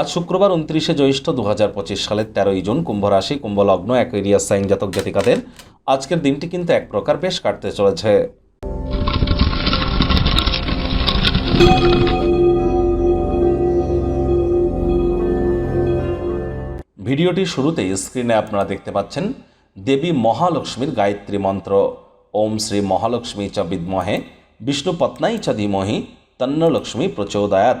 আজ শুক্রবার উনত্রিশে জ্যৈষ্ঠ দু হাজার পঁচিশ সালের তেরোই জুন কুম্ভ রাশি লগ্ন অ্যাকুইরিয়াস সাইন জাতক জাতিকাদের আজকের দিনটি কিন্তু এক প্রকার বেশ কাটতে চলেছে। ভিডিওটির শুরুতেই স্ক্রিনে আপনারা দেখতে পাচ্ছেন দেবী মহালক্ষ্মীর গায়ত্রী মন্ত্র। ওম শ্রী মহালক্ষ্মী চ বিদ্মহে বিষ্ণুপত্নাই চ ধীমহি তন্নলক্ষ্মী প্রচোদয়াত।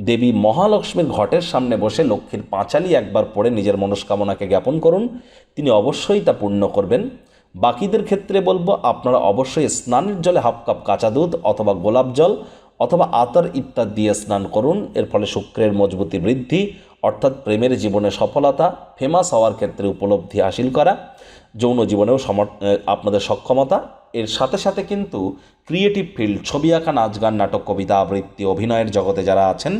দেবী মহালক্ষ্মীর ঘটের সামনে বসে লক্ষ্মীর পাঁচালি একবার পড়ে নিজের মনস্কামনাকে জ্ঞাপন করুন। তিনি অবশ্যই তা পূর্ণ করবেন। বাকিদের ক্ষেত্রে বলব, আপনারা অবশ্যই স্নানের জলে হাফ কাপ কাঁচা দুধ অথবা গোলাপ জল অথবা আতর ইত্যাদি দিয়ে স্নান করুন। এর ফলে শুক্রের মজবুতি বৃদ্ধি অর্থাৎ প্রেমের জীবনে সফলতা ফেমাস হওয়ার ক্ষেত্রে উপলব্ধি হাসিল করা, যৌন জীবনেও সমর আপনাদের সক্ষমতা। এর সাথে সাথে কিন্তু ক্রিয়েটিভ ফিল্ড ছবি আঁকা, নাচ গান, নাটক, কবিতা আবৃত্তি, অভিনয়ের জগতে যারা আছেন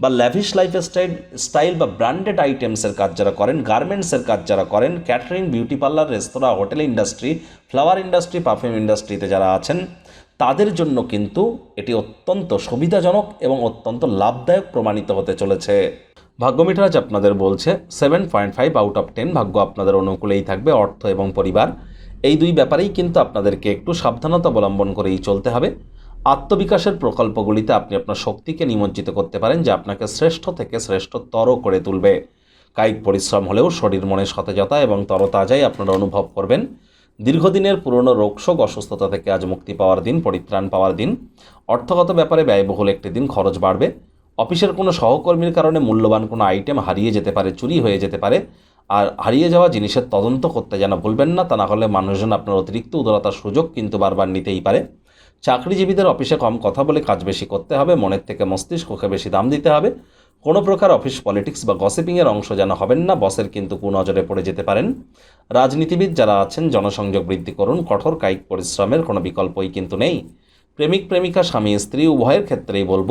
বা ল্যাভিশ লাইফ স্টাইল স্টাইল বা ব্র্যান্ডেড আইটেমসের কাজ যারা করেন গার্মেন্টসের কাজ যারা করেন ক্যাটারিং বিউটি পার্লার রেস্তোরাঁ hotel industry flower industry perfume ইন্ডাস্ট্রিতে যারা আছেন, তাদের জন্য কিন্তু এটি অত্যন্ত সুবিধাজনক এবং অত্যন্ত লাভদায়ক প্রমাণিত হতে চলেছে। ভাগ্যমিটার আজ আপনাদের বলছে seven point five out of ten ভাগ্য আপনাদের অনুকূলেই থাকবে, অর্থ এবং পরিবার। এই দুই ব্যাপারেই কিন্তু আপনাদেরকে একটু সাবধানতা অবলম্বন করেই চলতে হবে। আত্মবিকাশের প্রকল্পগুলিতে আপনি আপনার শক্তিকে নিমজ্জিত করতে পারেন, যা আপনাকে শ্রেষ্ঠ থেকে শ্রেষ্ঠতর করে তুলবে। কায়িক পরিশ্রম হলেও শরীর মনে সতেজতা এবং তরতাজাই আপনারা অনুভব করবেন। দীর্ঘদিনের পুরনো রোগশোক, অসুস্থতা থেকে আজ মুক্তি পাওয়ার দিন, পরিত্রাণ পাওয়ার দিন। অর্থগত ব্যাপারে ব্যয়বহুল একটি দিন, খরচ বাড়বে। অফিসের কোনো সহকর্মীর কারণে মূল্যবান কোনো আইটেম হারিয়ে যেতে পারে, চুরি হয়ে যেতে পারে। আর হারিয়ে যাওয়া জিনিসের তদন্ত করতে যেন ভুলবেন না, তা না হলে মানুষজন আপনার অতিরিক্ত উদারতার সুযোগ কিন্তু বারবার নিতেই পারে। চাকরিজীবীদের অফিসে কম কথা বলে কাজ বেশি করতে হবে, মনের থেকে মস্তিষ্ককে বেশি দাম দিতে হবে। কোনো প্রকার অফিস পলিটিক্স বা গসিপিংয়ের অংশ যেন হবেন না, বসের কিন্তু কুনজরে পড়ে যেতে পারেন। রাজনীতিবিদ যারা আছেন, জনসংযোগ বৃদ্ধি করুন, কঠোর কায়িক পরিশ্রমের কোনো বিকল্পই কিন্তু নেই। প্রেমিক প্রেমিকা, স্বামী, স্ত্রী, উভয়ের ক্ষেত্রেই বলব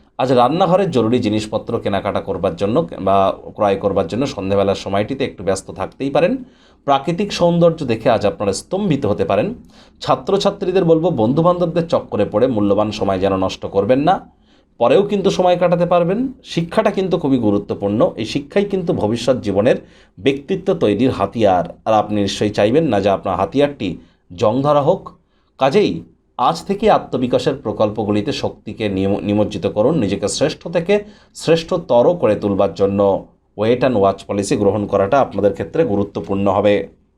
আজ রান্নাঘরের জরুরি জিনিসপত্র কেনাকাটা করবার জন্য বা ক্রয় করবার জন্য সন্ধেবেলার সময়টিতে একটু ব্যস্ত থাকতেই পারেন। প্রাকৃতিক সৌন্দর্য দেখে আজ আপনারা স্তম্ভিত হতে পারেন। ছাত্রছাত্রীদের বলব, বন্ধুবান্ধবদের চক্করে পড়ে মূল্যবান সময় যেন নষ্ট করবেন না। পরেও কিন্তু সময় কাটাতে পারবেন। শিক্ষাটা কিন্তু খুবই গুরুত্বপূর্ণ। এই শিক্ষাই কিন্তু ভবিষ্যৎ জীবনের ব্যক্তিত্ব তৈরির হাতিয়ার। আর আপনি নিশ্চয়ই চাইবেন না যে আপনার হাতিয়ারটি জং ধরা হোক। কাজেই আজ থেকে আত্মবিকাশের প্রকল্পগুলিতে শক্তিকে নিম- নিমজ্জিত করুন নিজেকে শ্রেষ্ঠ থেকে শ্রেষ্ঠতর করে তুলবার জন্য ওয়েট অ্যান্ড ওয়াচ পলিসি গ্রহণ করাটা আপনাদের ক্ষেত্রে গুরুত্বপূর্ণ হবে।